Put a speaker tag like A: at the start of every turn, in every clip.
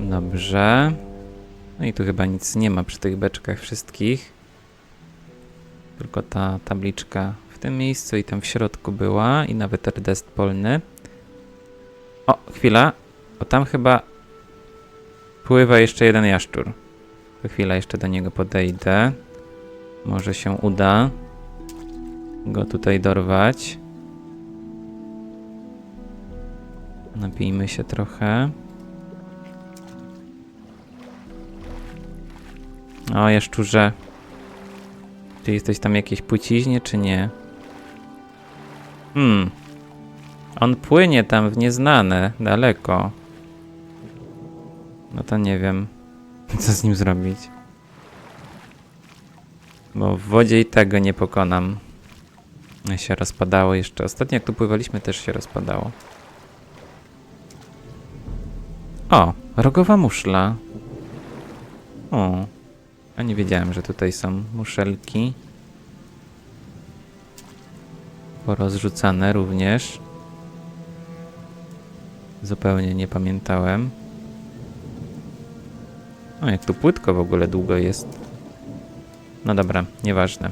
A: Dobrze. No i tu chyba nic nie ma przy tych beczkach wszystkich. Tylko ta tabliczka w tym miejscu i tam w środku była i nawet rdest polny. O, chwila. O, tam chyba pływa jeszcze jeden jaszczur. To chwila, jeszcze do niego podejdę. Może się uda go tutaj dorwać. Napijmy się trochę. O, jaszczurze. Czy jesteś tam jakiejś płciźnie, czy nie? Hmm. On płynie tam w nieznane, daleko. No to nie wiem, co z nim zrobić. Bo w wodzie i tego nie pokonam. Się rozpadało jeszcze. Ostatnio jak tu pływaliśmy też się rozpadało. O, rogowa muszla. O, a nie wiedziałem, że tutaj są muszelki. Porozrzucane również. Zupełnie nie pamiętałem. O, jak tu płytko w ogóle długo jest. No dobra, nieważne.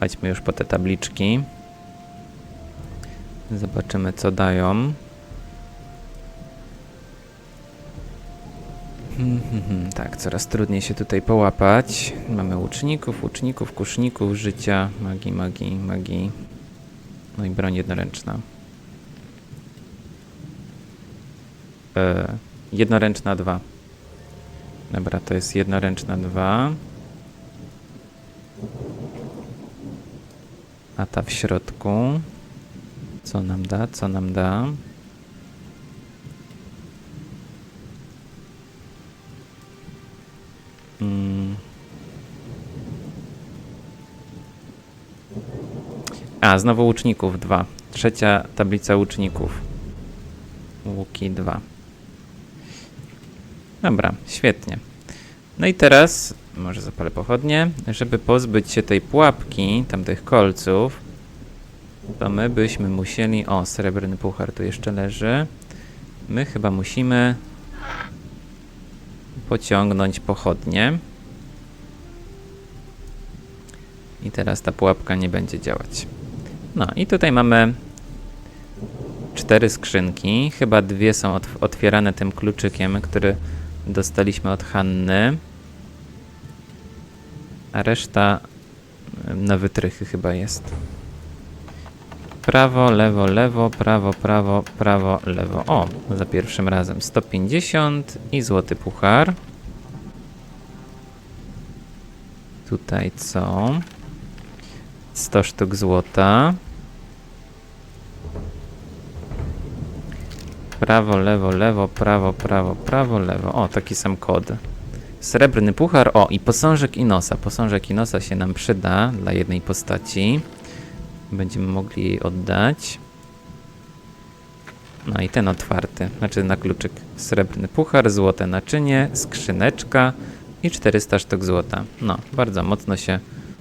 A: Chodźmy już po te tabliczki. Zobaczymy, co dają. Hmm, hmm. Tak, coraz trudniej się tutaj połapać. Mamy łuczników, łuczników, kuszników, życia, magii, magii, magii. No i broń jednoręczna. E, jednoręczna 2. Dobra, to jest jednoręczna 2. A ta w środku. Co nam da? Co nam da? A, znowu łuczników 2. Trzecia tablica łuczników. Łuki 2. Dobra, świetnie. No i teraz, może zapalę pochodnie, żeby pozbyć się tej pułapki, tamtych kolców, to my byśmy musieli... O, srebrny puchar tu jeszcze leży. My chyba musimy pociągnąć pochodnie. I teraz ta pułapka nie będzie działać. No i tutaj mamy cztery skrzynki. Chyba dwie są otw- otwierane tym kluczykiem, który dostaliśmy od Hanny. A reszta em, na wytrychy chyba jest. Prawo, lewo, lewo, prawo, prawo, prawo, lewo. O, za pierwszym razem 150 i złoty puchar. Tutaj co? 100 sztuk złota. Prawo, lewo, lewo, prawo, prawo, prawo, lewo. O, taki sam kod. Srebrny puchar. O, i posążek Inosa. Posążek Inosa się nam przyda dla jednej postaci. Będziemy mogli jej oddać. No i ten otwarty, znaczy na kluczyk. Srebrny puchar, złote naczynie, skrzyneczka i 400 sztuk złota. No, bardzo mocno się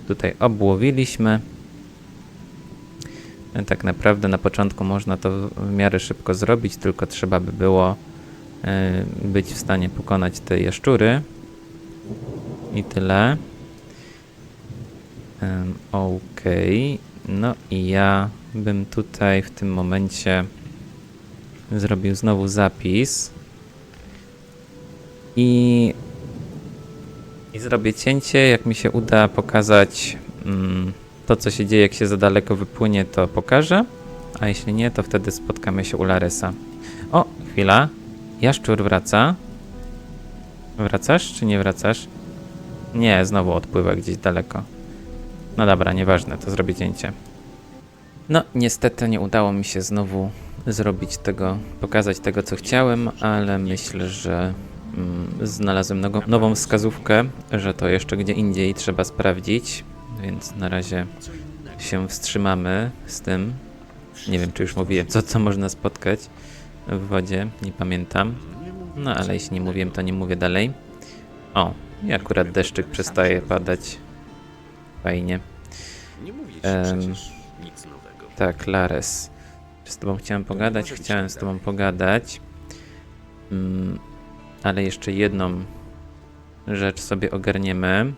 A: tutaj obłowiliśmy. Tak naprawdę na początku można to w miarę szybko zrobić, tylko trzeba by było e, być w stanie pokonać te jaszczury. I tyle. Okej. No i ja bym tutaj w tym momencie zrobił znowu zapis. I, i zrobię cięcie. Jak mi się uda pokazać mm, to, co się dzieje, jak się za daleko wypłynie, to pokażę. A jeśli nie, to wtedy spotkamy się u Laresa. O, chwila. Jaszczur wraca. Wracasz czy nie wracasz? Nie, znowu odpływa gdzieś daleko. No dobra, nieważne, to zrobię cięcie. No, niestety nie udało mi się znowu zrobić tego, pokazać tego, co chciałem, ale myślę, że mm, znalazłem nową, wskazówkę, że to jeszcze gdzie indziej trzeba sprawdzić, więc na razie się wstrzymamy z tym. Nie wiem, czy już mówiłem, co, co można spotkać w wodzie, nie pamiętam. No, ale jeśli nie mówiłem, to nie mówię dalej. O, i akurat deszczyk przestaje padać. Fajnie.
B: Nowego.
A: Tak, Lares. Z tobą chciałem pogadać, chciałem z tobą pogadać. Mm, ale jeszcze jedną rzecz sobie ogarniemy.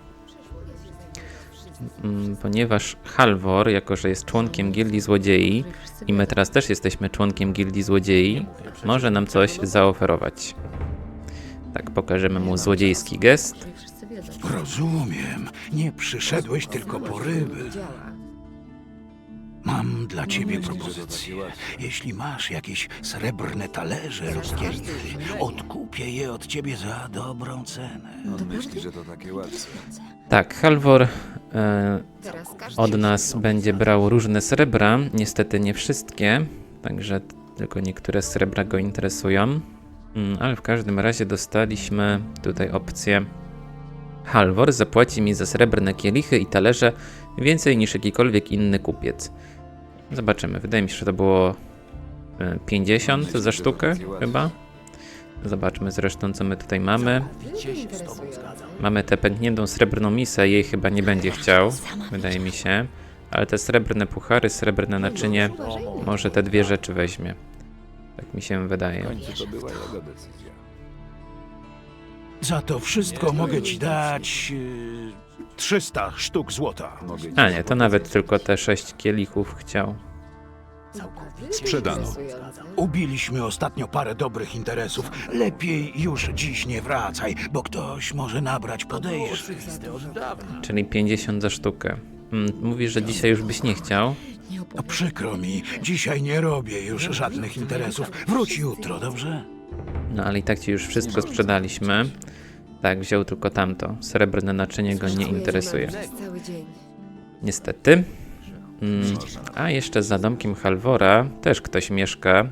A: Mm, ponieważ Halvor, jako że jest członkiem Gildii Złodziei i my teraz też jesteśmy członkiem Gildii Złodziei, może nam coś zaoferować. Tak, pokażemy mu złodziejski gest.
C: Rozumiem. Nie przyszedłeś tylko po ryby. Mam dla ciebie propozycję. Jeśli masz jakieś srebrne talerze lub kielichy, odkupię je od ciebie za dobrą cenę.
D: Myśli, że to takie łatwe.
A: Tak, Halvor e,
E: Teraz każdy
A: od nas będzie brał różne srebra. Niestety nie wszystkie, także tylko niektóre srebra go interesują. Mm, ale w każdym razie dostaliśmy tutaj opcję. Halvor zapłaci mi za srebrne kielichy i talerze więcej niż jakikolwiek inny kupiec. Zobaczymy. Wydaje mi się, że to było e, 50 za sztukę chyba. Zobaczmy zresztą, co my tutaj mamy. Mamy tę pękniętą srebrną misę, jej chyba nie będzie chciał, wydaje mi się. Ale te srebrne puchary, srebrne naczynie, może te dwie rzeczy weźmie. Tak mi się wydaje.
C: Za to wszystko mogę ci dać y, 300 sztuk złota.
A: A nie, to nawet tylko te sześć kielichów chciał.
E: Sprzedano.
C: Ubiliśmy ostatnio parę dobrych interesów. Lepiej już dziś nie wracaj, bo ktoś może nabrać podejrzeń.
A: Czyli 50 za sztukę. Mm, Mówi, że dzisiaj już byś nie chciał.
C: No przykro mi, dzisiaj nie robię już żadnych interesów. Wróć jutro, dobrze?
A: No ale i tak ci już wszystko sprzedaliśmy. Tak, wziął tylko tamto. Srebrne naczynie go nie interesuje. Niestety. Mm, a jeszcze za domkiem Halvora też ktoś mieszka,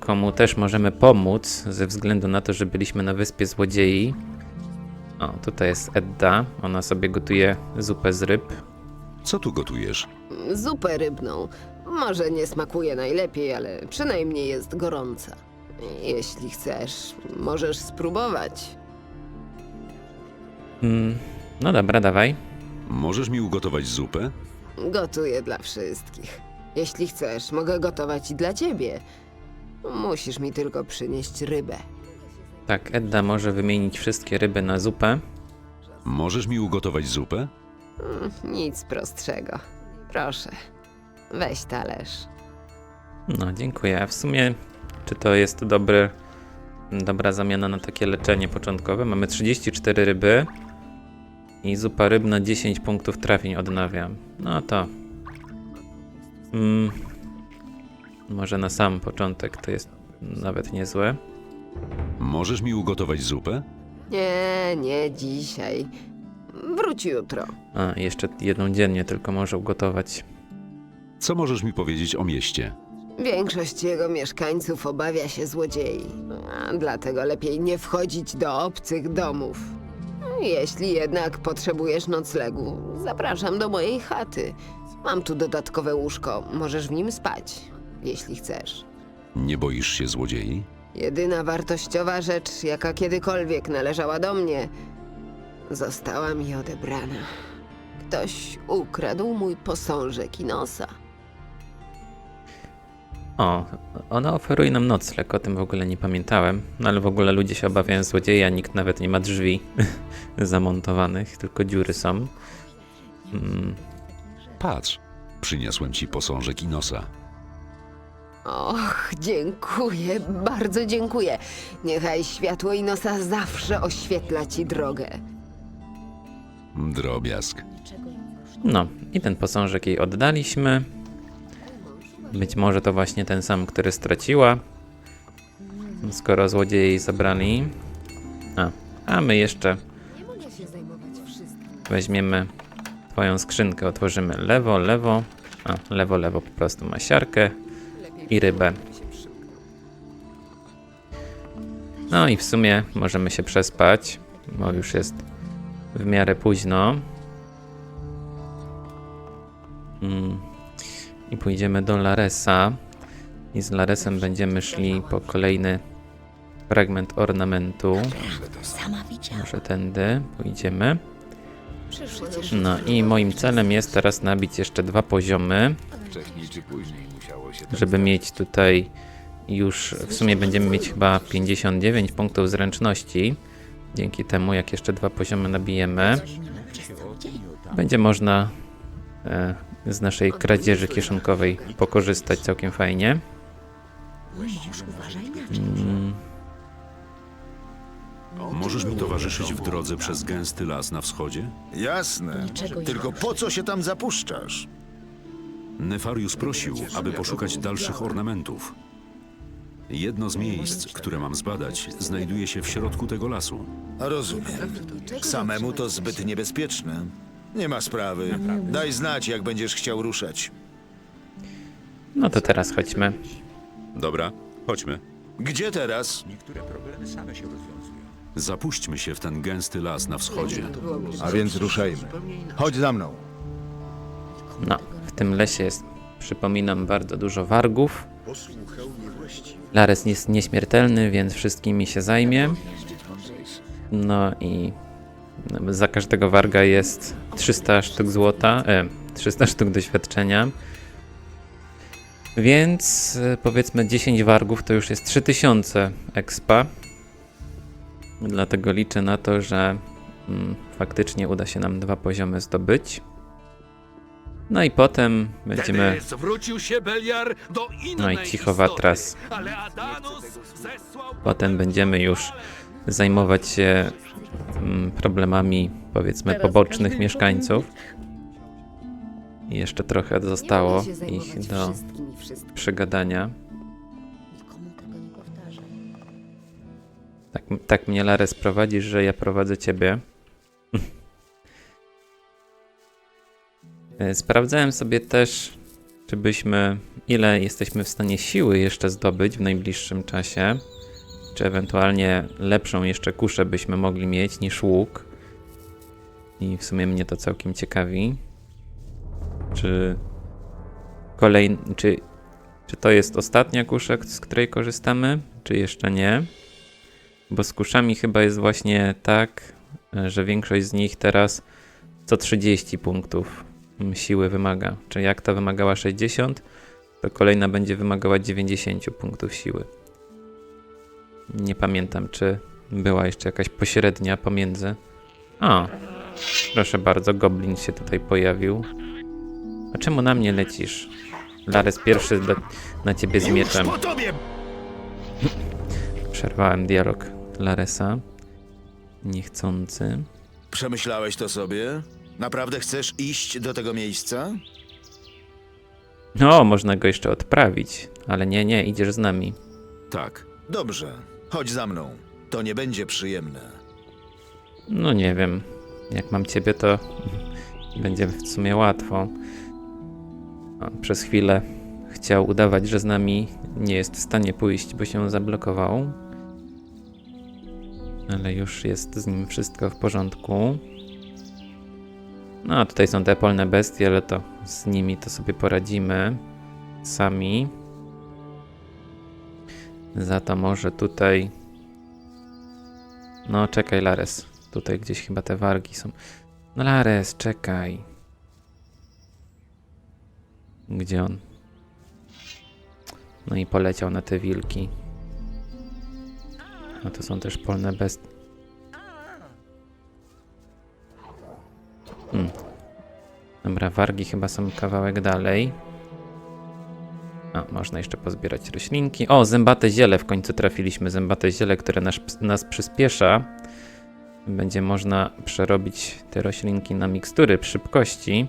A: komu też możemy pomóc, ze względu na to, że byliśmy na wyspie złodziei. O, tutaj jest Edda. Ona sobie gotuje zupę z ryb.
F: Co tu gotujesz?
G: Zupę rybną. Może nie smakuje najlepiej, ale przynajmniej jest gorąca. Jeśli chcesz, możesz spróbować.
A: Mm, no dobra, dawaj.
F: Możesz mi ugotować zupę?
G: Gotuję dla wszystkich. Jeśli chcesz, mogę gotować i dla ciebie. Musisz mi tylko przynieść rybę.
A: Tak, Edda może wymienić wszystkie ryby na zupę.
F: Możesz mi ugotować zupę?
G: Mm, Nic prostszego. Proszę, weź talerz.
A: No, dziękuję. A w sumie, czy to jest dobry, dobra zamiana na takie leczenie początkowe? Mamy 34 ryby i zupa rybna 10 punktów trafień odnawiam. No to. Mm, może na sam początek to jest nawet niezłe.
F: Możesz mi ugotować zupę?
G: Nie, nie dzisiaj. Wróć jutro.
A: A, jeszcze jedną dziennie tylko może ugotować.
F: Co możesz mi powiedzieć o mieście?
G: Większość jego mieszkańców obawia się złodziei, a dlatego lepiej nie wchodzić do obcych domów. Jeśli jednak potrzebujesz noclegu, zapraszam do mojej chaty. Mam tu dodatkowe łóżko, możesz w nim spać, jeśli chcesz.
F: Nie boisz się złodziei?
G: Jedyna wartościowa rzecz, jaka kiedykolwiek należała do mnie, została mi odebrana. Ktoś ukradł mój posążek i nosa.
A: O, ona oferuje nam nocleg, o tym w ogóle nie pamiętałem. No ale w ogóle ludzie się obawiają złodziei, a nikt nawet nie ma drzwi zamontowanych, tylko dziury są. Mm,
F: Patrz, przyniosłem ci posążek i nosa.
G: Och, dziękuję, bardzo dziękuję. Niechaj światło i nosa zawsze oświetla ci drogę.
F: Drobiazg.
A: No, i ten posążek jej oddaliśmy. Być może to właśnie ten sam, który straciła. Skoro złodzieje jej zabrali. A, a my jeszcze weźmiemy twoją skrzynkę, otworzymy lewo, lewo. A, lewo, lewo po prostu ma siarkę i rybę. No i w sumie możemy się przespać, bo już jest w miarę późno. Mm. I pójdziemy do Laresa. I z Laresem będziemy szli po kolejny fragment ornamentu. Może tędy pójdziemy. No i moim celem jest teraz nabić jeszcze dwa poziomy, żeby mieć tutaj już w sumie będziemy mieć chyba 59 punktów zręczności. Dzięki temu, jak jeszcze dwa poziomy nabijemy, będzie można e, z naszej kradzieży kieszonkowej pokorzystać całkiem fajnie. Mm,
F: Możesz mi towarzyszyć w drodze przez gęsty las na wschodzie?
H: Jasne. Tylko po co się tam zapuszczasz?
F: Nefarius prosił, aby poszukać dalszych ornamentów. Jedno z miejsc, które mam zbadać, znajduje się w środku tego lasu.
H: Rozumiem. Samemu to zbyt niebezpieczne. Nie ma sprawy. Daj znać, jak będziesz chciał ruszać.
A: no to teraz chodźmy.
F: Dobra, chodźmy.
H: Gdzie teraz?
F: Zapuśćmy się w ten gęsty las na wschodzie.
H: A więc ruszajmy. Chodź za mną.
A: No, w tym lesie jest, przypominam, bardzo dużo wargów. Lares jest nieśmiertelny, więc wszystkimi się zajmie. No i za każdego warga jest 300 sztuk złota, e, 300 sztuk doświadczenia. Więc e, powiedzmy 10 wargów to już jest 3000 expa. Dlatego liczę na to, że mm, faktycznie uda się nam dwa poziomy zdobyć. No i potem będziemy. No i cicho watras. Potem będziemy już zajmować się mm, problemami, powiedzmy, pobocznych mieszkańców. I jeszcze trochę zostało ich do przegadania. Tak, tak mnie Lares prowadzisz, że ja prowadzę ciebie. E, Sprawdzałem sobie też, czy byśmy, ile jesteśmy w stanie siły jeszcze zdobyć w najbliższym czasie. Czy ewentualnie lepszą jeszcze kuszę byśmy mogli mieć niż łuk. I w sumie mnie to całkiem ciekawi. Czy kolej, czy, czy to jest ostatnia kusza, z której korzystamy, czy jeszcze nie? Bo z kuszami chyba jest właśnie tak, że większość z nich teraz co 30 punktów siły wymaga. Czy jak ta wymagała 60, to kolejna będzie wymagała 90 punktów siły. Nie pamiętam, czy była jeszcze jakaś pośrednia pomiędzy. A, proszę bardzo, goblin się tutaj pojawił. A czemu na mnie lecisz? Lares pierwszy na ciebie z mieczem. Przerwałem dialog Laresa. Niechcący.
H: Przemyślałeś to sobie? Naprawdę chcesz iść do tego miejsca?
A: No, można go jeszcze odprawić, ale nie, nie, idziesz z nami.
F: Tak,
H: Dobrze. Chodź za mną. To nie będzie przyjemne.
A: No nie wiem. Jak mam ciebie, to będzie w sumie łatwo. Przez chwilę chciał udawać, że z nami nie jest w stanie pójść, bo się zablokował. Ale już jest z nim wszystko w porządku. No, a tutaj są te polne bestie, ale to z nimi to sobie poradzimy sami. Za to może tutaj. No, czekaj, Lares. Tutaj gdzieś chyba te wargi są. No, Lares, czekaj. Gdzie on? No i poleciał na te wilki. A to są też polne bestie. Hmm. Dobra, wargi chyba są kawałek dalej. A, można jeszcze pozbierać roślinki. O, zębate ziele w końcu trafiliśmy. Zębate ziele, które nas, nas przyspiesza. Będzie można przerobić te roślinki na mikstury szybkości.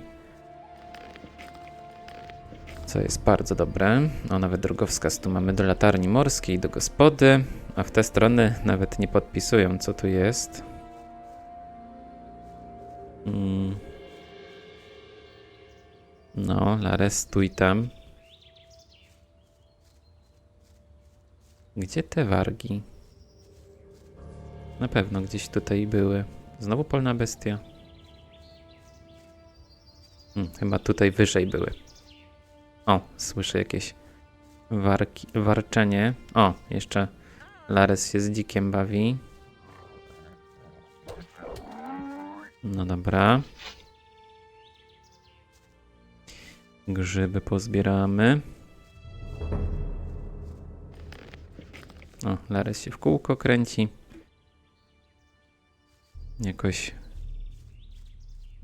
A: Co jest bardzo dobre. O, nawet drogowskaz tu mamy do latarni morskiej, do gospody. A w te strony nawet nie podpisują, co tu jest. Mm. No, Lares, stój tam. Gdzie te wargi? Na pewno gdzieś tutaj były. Znowu polna bestia. Hmm, chyba tutaj wyżej były. O, słyszę jakieś warki, warczenie. O, jeszcze Lares się z dzikiem bawi. No dobra. Grzyby pozbieramy. O, Lares się w kółko kręci. Jakoś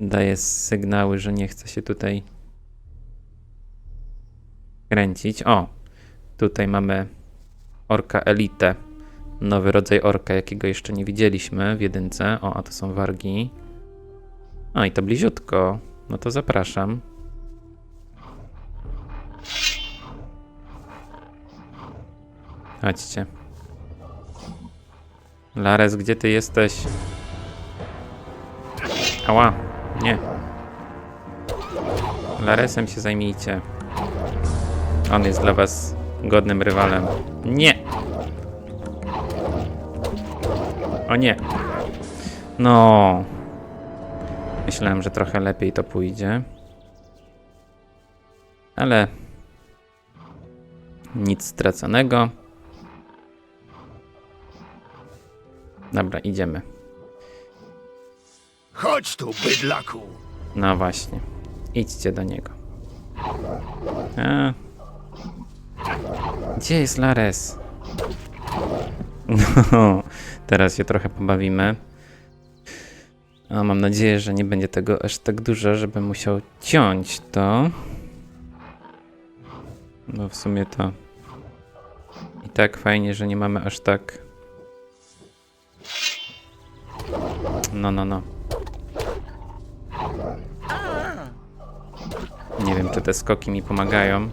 A: daje sygnały, że nie chce się tutaj kręcić. O, tutaj mamy orka elite. Nowy rodzaj orka, jakiego jeszcze nie widzieliśmy w jedynce. O, a to są wargi. A, i to bliziutko. No to zapraszam. Chodźcie. Lares, gdzie ty jesteś? Ała, nie. Laresem się zajmijcie. On jest dla was godnym rywalem. Nie! O nie. No. Myślałem, że trochę lepiej to pójdzie. Ale nic straconego. Dobra, idziemy.
H: Chodź tu, bydlaku!
A: No właśnie. Idźcie do niego. A. Gdzie jest Lares? No, teraz się trochę pobawimy. A mam nadzieję, że nie będzie tego aż tak dużo, żebym musiał ciąć to. No w sumie to i tak fajnie, że nie mamy aż tak. No, no, no. Nie wiem, czy te skoki mi pomagają.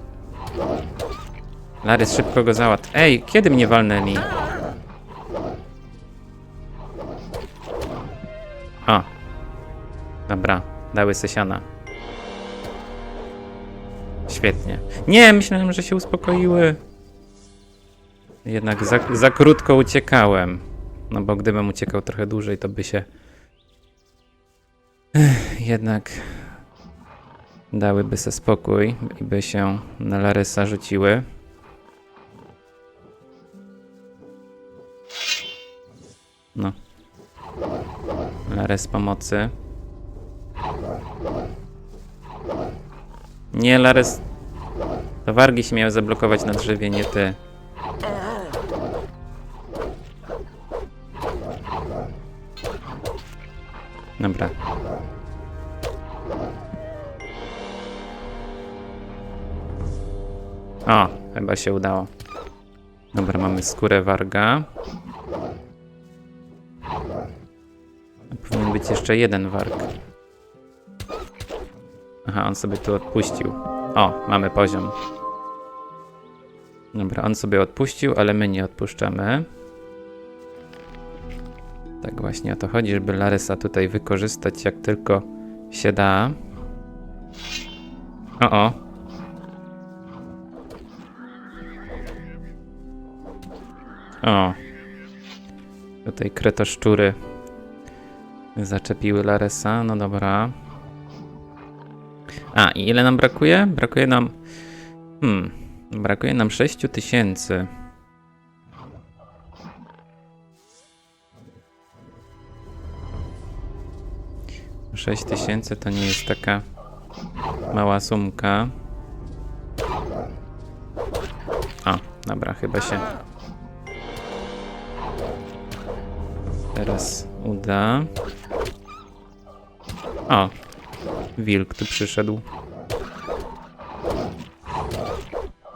A: Larys, szybko go załatw. Ej, kiedy mnie walnęli? O. Dobra, dały sesiana. Świetnie. Nie, myślałem, że się uspokoiły. Jednak za, za krótko uciekałem. No bo gdybym uciekał trochę dłużej, to by się... Jednak dałyby se spokój i by się na Larysa rzuciły. No. Larys pomocy. Nie, Larys. To wargi się miały zablokować na drzewie, nie ty. Dobra. O, chyba się udało. Dobra, mamy skórę warga. Powinien być jeszcze jeden warg. Aha, on sobie tu odpuścił. O, mamy poziom. Dobra, on sobie odpuścił, ale my nie odpuszczamy. Tak właśnie o to chodzi, żeby Larysa tutaj wykorzystać jak tylko się da. O, o. O. Tutaj kretoszczury zaczepiły Laresa. No dobra. A, i ile nam brakuje? Brakuje nam... Hmm. Brakuje nam 6 tysięcy. Sześć tysięcy to nie jest taka mała sumka. O, dobra, chyba się teraz uda. O, wilk tu przyszedł.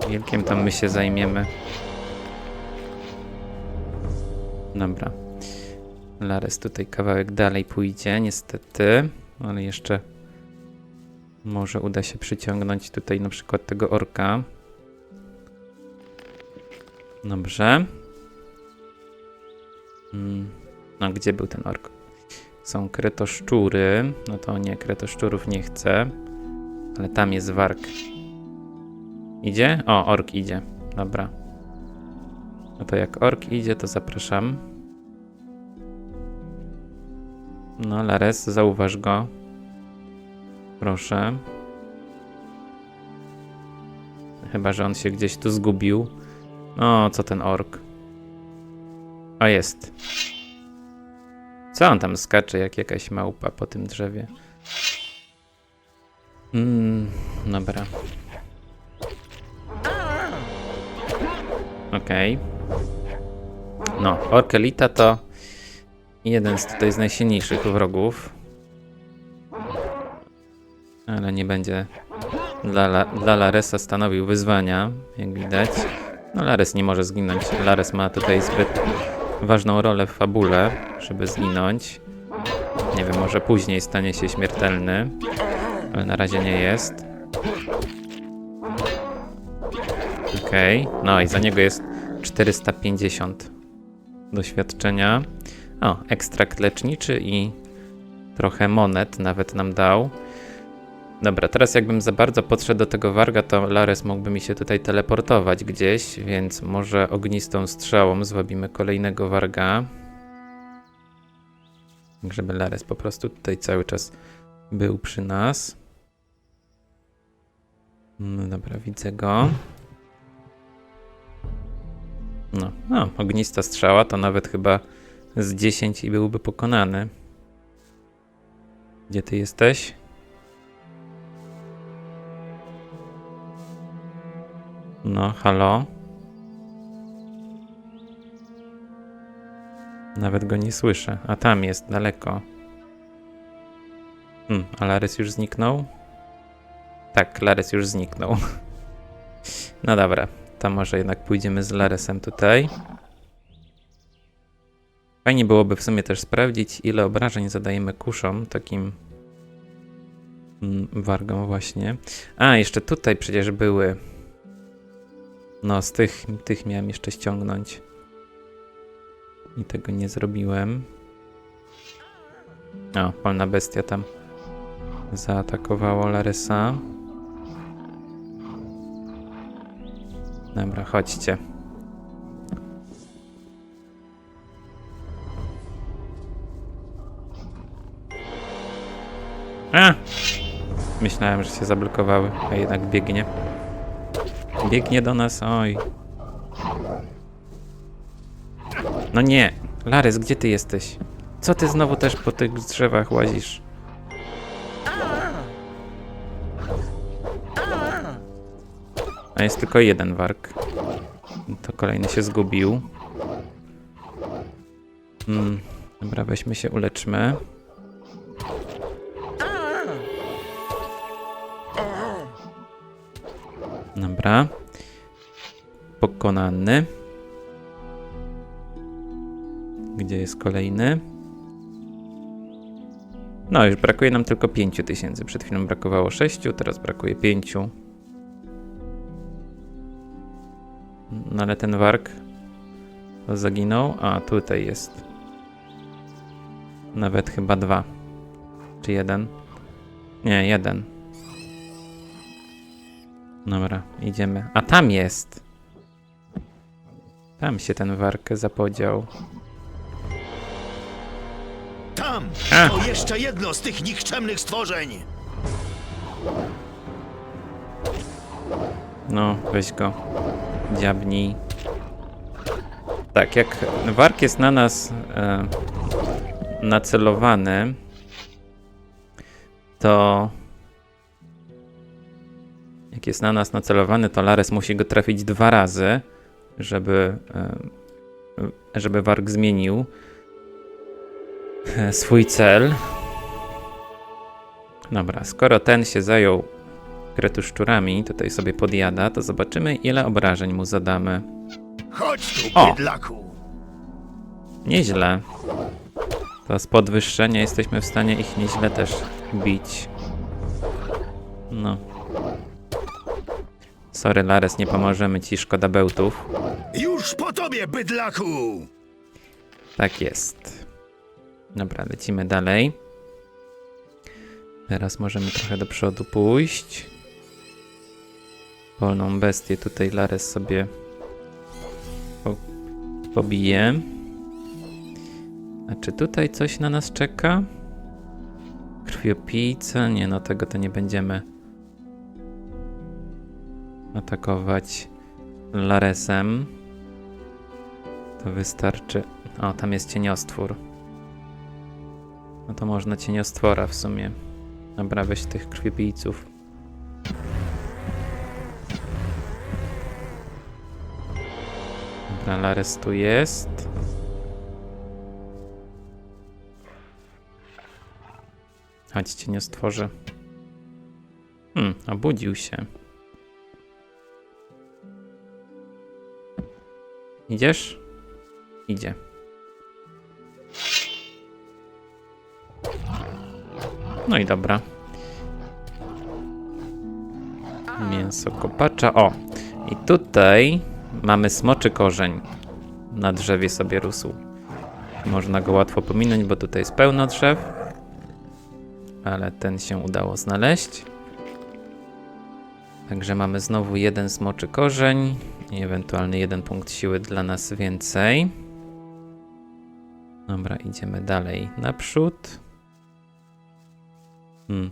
A: Wilkiem tam my się zajmiemy. Dobra. Lares tutaj kawałek dalej pójdzie, niestety. Ale jeszcze może uda się przyciągnąć tutaj na przykład tego orka. Dobrze. No, gdzie był ten ork? Są kretoszczury. No to nie, kretoszczurów nie chcę. Ale tam jest warg. Idzie? O, ork idzie. Dobra. No to jak ork idzie, to zapraszam. No, Lares, zauważ go. Proszę. Chyba, że on się gdzieś tu zgubił. O, co ten ork? O, jest. Co on tam skacze, jak jakaś małpa po tym drzewie? Mm, dobra. Okej. No, Orkelita to jeden z tutaj z najsilniejszych wrogów. Ale nie będzie dla, La- dla Laresa stanowił wyzwania, jak widać. No Lares nie może zginąć. Lares ma tutaj zbyt ważną rolę w fabule, żeby zginąć. Nie wiem, może później stanie się śmiertelny, ale na razie nie jest. Okej, no i za niego jest 450 doświadczenia. O, ekstrakt leczniczy i trochę monet nawet nam dał. Dobra, teraz jakbym za bardzo podszedł do tego warga, to Lares mógłby mi się tutaj teleportować gdzieś, więc może ognistą strzałą zwabimy kolejnego warga. Tak, żeby Lares po prostu tutaj cały czas był przy nas. No dobra, widzę go. No, no, ognista strzała to nawet chyba z 10 i byłby pokonany. Gdzie ty jesteś? No, halo? Nawet go nie słyszę. A tam jest, daleko. Hmm, a Larys już zniknął? Tak, Larys już zniknął. No dobra, to może jednak pójdziemy z Laresem tutaj. Fajnie byłoby w sumie też sprawdzić, ile obrażeń zadajemy kuszom, takim mm, wargom właśnie. A, jeszcze tutaj przecież były. No, z tych, tych miałem jeszcze ściągnąć. I tego nie zrobiłem. O, polna bestia tam zaatakowało Laresa. Dobra, chodźcie. A! Myślałem, że się zablokowały, a jednak biegnie. Biegnie do nas, oj. No nie! Larys, gdzie ty jesteś? Co ty znowu też po tych drzewach łazisz? A jest tylko jeden warg. To kolejny się zgubił. Hmm. Dobra, weźmy się, uleczmy. Dobra. Pokonany. Gdzie jest kolejny? No, już brakuje nam tylko 5000. Przed chwilą brakowało 6, teraz brakuje 5. No ale ten warg zaginął. A, tutaj jest. Nawet chyba dwa. Czy jeden? Nie, jeden. Dobra, idziemy. A tam jest! Tam się ten warg zapodział.
H: Tam!
A: A.
H: To jeszcze jedno z tych nikczemnych stworzeń!
A: No, weź go. Dziabnij. Tak, jak warg jest na nas e, nacelowany, to jak jest na nas nacelowany, to Lares musi go trafić dwa razy, żeby, e, żeby warg zmienił e, swój cel. Dobra, skoro ten się zajął kretuszczurami, tutaj sobie podjada, to zobaczymy ile obrażeń mu zadamy.
H: Chodź tu,
A: O.
H: bydlaku!
A: Nieźle. To z podwyższenia jesteśmy w stanie ich nieźle też bić. No. Sorry Lares, nie pomożemy ci, szkoda bełtów.
H: Już po tobie, bydlaku!
A: Tak jest. Dobra, lecimy dalej. Teraz możemy trochę do przodu pójść. Polną bestię tutaj Lares sobie po, pobije. A czy tutaj coś na nas czeka? Krwiopijca? Nie, no tego to nie będziemy atakować Laresem. To wystarczy. O, tam jest cieniostwór. No to można cieniostwora w sumie. Dobra, weź tych krwibijców. Dobra, Lares tu jest. Chodź, cieniostworze. Hmm, obudził się. Idziesz? Idzie. No i dobra. Mięso kopacza. O! I tutaj mamy smoczy korzeń. Na drzewie sobie rósł. Można go łatwo pominąć, bo tutaj jest pełno drzew. Ale ten się udało znaleźć. Także mamy znowu jeden smoczy korzeń i ewentualny jeden punkt siły dla nas więcej. Dobra, idziemy dalej naprzód. Hmm.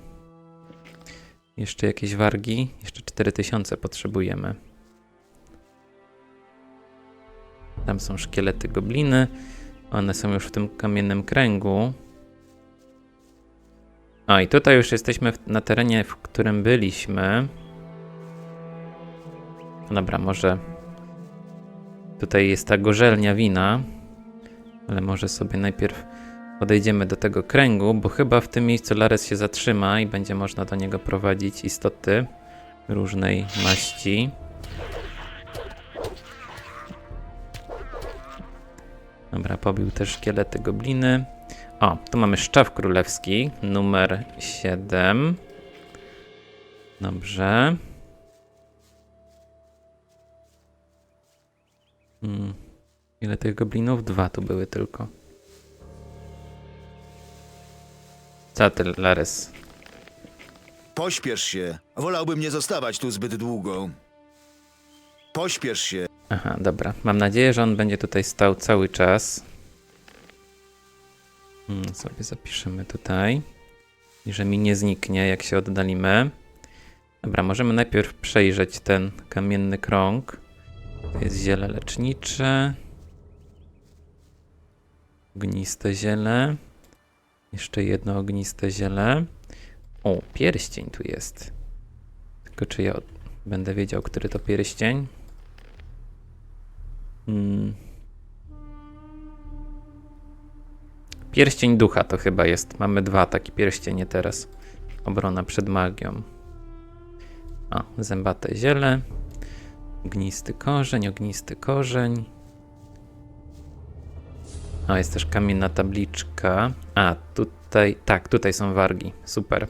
A: Jeszcze jakieś wargi. Jeszcze 4000 potrzebujemy. Tam są szkielety gobliny. One są już w tym kamiennym kręgu. A i tutaj już jesteśmy na terenie, w którym byliśmy. No Dobra, może tutaj jest ta gorzelnia wina, ale może sobie najpierw podejdziemy do tego kręgu, bo chyba w tym miejscu Lares się zatrzyma i będzie można do niego prowadzić istoty różnej maści. Dobra, pobił też szkielety gobliny. O, tu mamy szczaw królewski, numer 7. Dobrze. Hmm. Ile tych goblinów? Dwa tu były tylko. Co ty, Lares?
H: Pośpiesz się. Wolałbym nie zostawać tu zbyt długo. Pośpiesz się.
A: Aha, dobra. Mam nadzieję, że on będzie tutaj stał cały czas. Hmm, sobie zapiszemy tutaj. I że mi nie zniknie, jak się oddalimy. Dobra, możemy najpierw przejrzeć ten kamienny krąg. To jest ziele lecznicze. Ogniste ziele. Jeszcze jedno ogniste ziele. O, pierścień tu jest. Tylko czy ja będę wiedział, który to pierścień? Hmm. Pierścień ducha to chyba jest. Mamy dwa takie pierścienie teraz. Obrona przed magią. O, zębate ziele. Ognisty korzeń, ognisty korzeń. O, jest też kamienna tabliczka. A, tutaj, tak, tutaj są wargi. Super.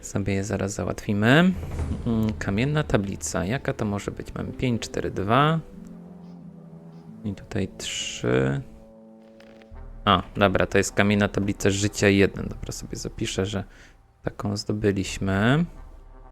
A: Sobie je zaraz załatwimy. Mm, Kamienna tablica. Jaka to może być? Mamy 5, 4, 2. I tutaj 3. A, dobra, to jest kamienna tablica życia 1. Dobra, sobie zapiszę, że taką zdobyliśmy.